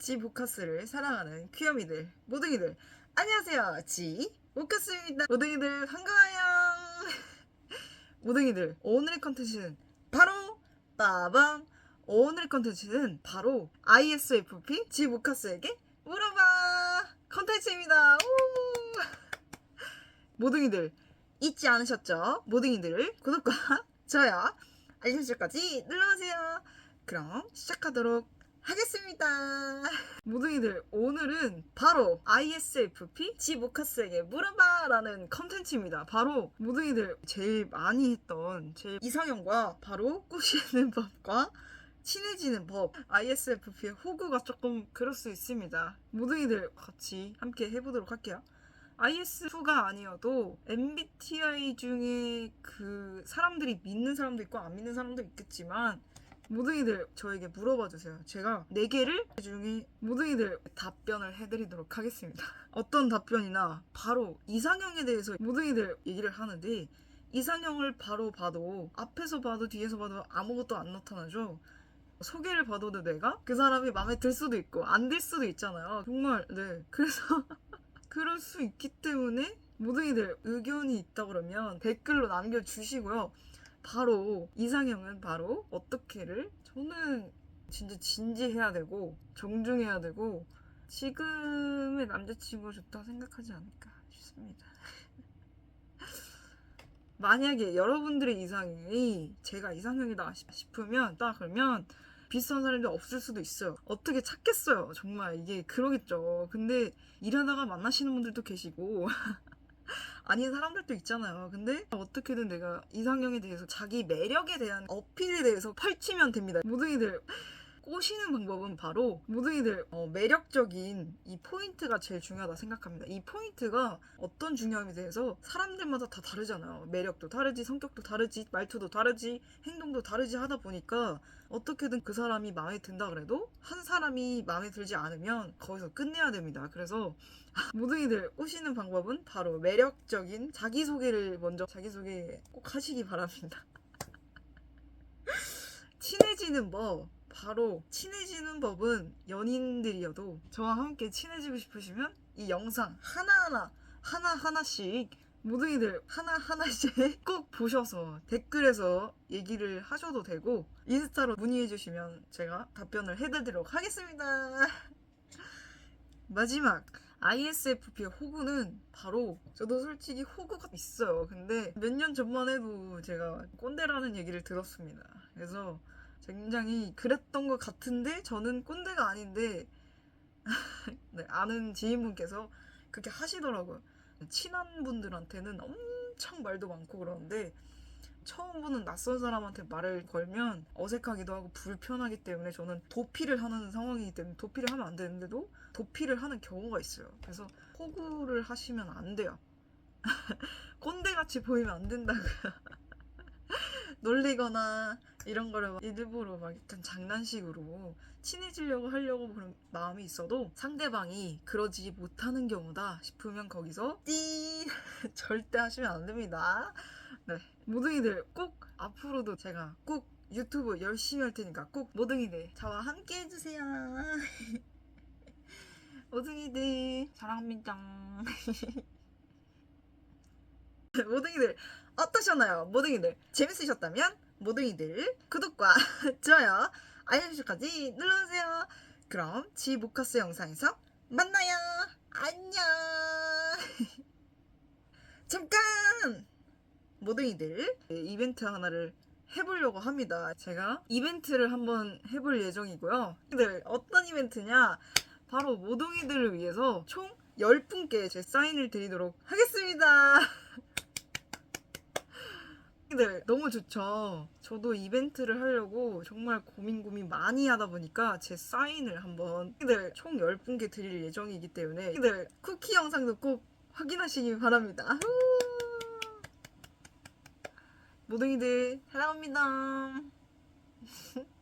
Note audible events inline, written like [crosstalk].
지보카스를 사랑하는 귀요미들, 모둥이들 안녕하세요. 지보카스입니다. 모둥이들 반가워요. [laughs] 모둥이들 오늘의 컨텐츠는 바로 빠밤 오늘의 컨텐츠는 바로 ISFP 지보카스에게 물어봐 컨텐츠입니다. 우! [laughs] 모둥이들 잊지 않으셨죠? 모둥이들 구독과 [laughs] 좋아요 알림 설정까지 눌러주세요. 그럼 시작하도록 하겠습니다. 모둥이들 오늘은 바로 ISFP 지모카스에게 물어봐라는 컨텐츠입니다. 바로 모둥이들 제일 많이 했던 제일 이상형과 바로 꾸시는 [laughs] 법과 친해지는 법 ISFP의 호구가 조금 그럴 수 있습니다. 모둥이들 같이 함께 해보도록 할게요. IS2가 아니어도 MBTI 중에 그 사람들이 믿는 사람도 있고 안 믿는 사람도 있겠지만 모둥이들 저에게 물어봐 주세요. 제가 4개를 중에 모둥이들 답변을 해드리도록 하겠습니다. [laughs] 어떤 답변이나 바로 이상형에 대해서 모둥이들 얘기를 하는데 이상형을 바로 봐도 앞에서 봐도 뒤에서 봐도 아무것도 안 나타나죠. 소개를 봐도도 내가 그 사람이 마음에 들 수도 있고 안 들 수도 있잖아요. 정말 네 그래서 [laughs] 그럴 수 있기 때문에 모두이들 의견이 있다 그러면 댓글로 남겨주시고요. 바로 이상형은 바로 어떻게를 저는 진짜 진지해야 되고 정중해야 되고 지금의 남자친구가 좋다 생각하지 않을까 싶습니다. [laughs] 만약에 여러분들의 이상형이 제가 이상형이다 싶으면 딱 그러면 비슷한 사람이 없을 수도 있어요. 어떻게 찾겠어요. 정말 이게 그러겠죠. 근데 일하다가 만나시는 분들도 계시고 [laughs] 아닌 사람들도 있잖아요. 근데 어떻게든 내가 이상형에 대해서 자기 매력에 대한 어필에 대해서 펼치면 됩니다. 모두이들 꼬시는 방법은 바로 모두이들 어, 매력적인 이 포인트가 제일 중요하다 생각합니다. 이 포인트가 어떤 중요함에 대해서 사람들마다 다 다르잖아요. 매력도 다르지, 성격도 다르지, 말투도 다르지, 행동도 다르지 하다 보니까 어떻게든 그 사람이 마음에 든다 그래도 한 사람이 마음에 들지 않으면 거기서 끝내야 됩니다. 그래서 [laughs] 모두이들 꼬시는 방법은 바로 매력적인 자기소개를 먼저 자기소개 꼭 하시기 바랍니다. [laughs] 친해지는 법 바로 친해지는 법은 연인들이어도 저와 함께 친해지고 싶으시면 이 영상 하나하나 하나하나씩 모두이들 하나하나씩 [laughs] 꼭 보셔서 댓글에서 얘기를 하셔도 되고 인스타로 문의해 주시면 제가 답변을 해드리도록 하겠습니다. [laughs] 마지막 ISFP의 호구는 바로 저도 솔직히 호구가 있어요. 근데 몇 년 전만 해도 제가 꼰대라는 얘기를 들었습니다. 그래서 굉장히 그랬던 것 같은데 저는 꼰대가 아닌데 [laughs] 네, 아는 지인분께서 그렇게 하시더라고요. 친한 분들한테는 엄청 말도 많고 그러는데 처음 보는 낯선 사람한테 말을 걸면 어색하기도 하고 불편하기 때문에 저는 도피를 하는 상황이기 때문에 도피를 하면 안 되는데도 도피를 하는 경우가 있어요. 그래서 호구를 하시면 안 돼요. [laughs] 꼰대같이 보이면 안 된다고요. [laughs] 놀리거나 이런 거를 막 일부러 막 약간 장난식으로 친해지려고 하려고 그런 마음이 있어도 상대방이 그러지 못하는 경우다 싶으면 거기서 띠 [laughs] 절대 하시면 안 됩니다. 네 모둥이들 꼭 앞으로도 제가 꼭 유튜브 열심히 할 테니까 꼭 모둥이들 저와 함께 해주세요. [laughs] 모둥이들 사랑합니다. [laughs] [laughs] 모둥이들 어떠셨나요? 모둥이들 재밌으셨다면 모둥이들 구독과 [laughs] 좋아요 알림 설정까지 눌러주세요. 그럼 지모카스 영상에서 만나요. 안녕. [laughs] 잠깐 모둥이들 이벤트 하나를 해보려고 합니다. 제가 이벤트를 한번 해볼 예정이고요. 네, 어떤 이벤트냐? 바로 모둥이들을 위해서 총 10분께 제 사인을 드리도록 하겠습니다. 네, 너무 좋죠. 저도 이벤트를 하려고 정말 고민 고민 많이 하다 보니까 제 사인을 한번 네, 총 10분께 드릴 예정이기 때문에 네, 쿠키 영상도 꼭 확인하시기 바랍니다. 후! 모둥이들 사랑합니다. [laughs]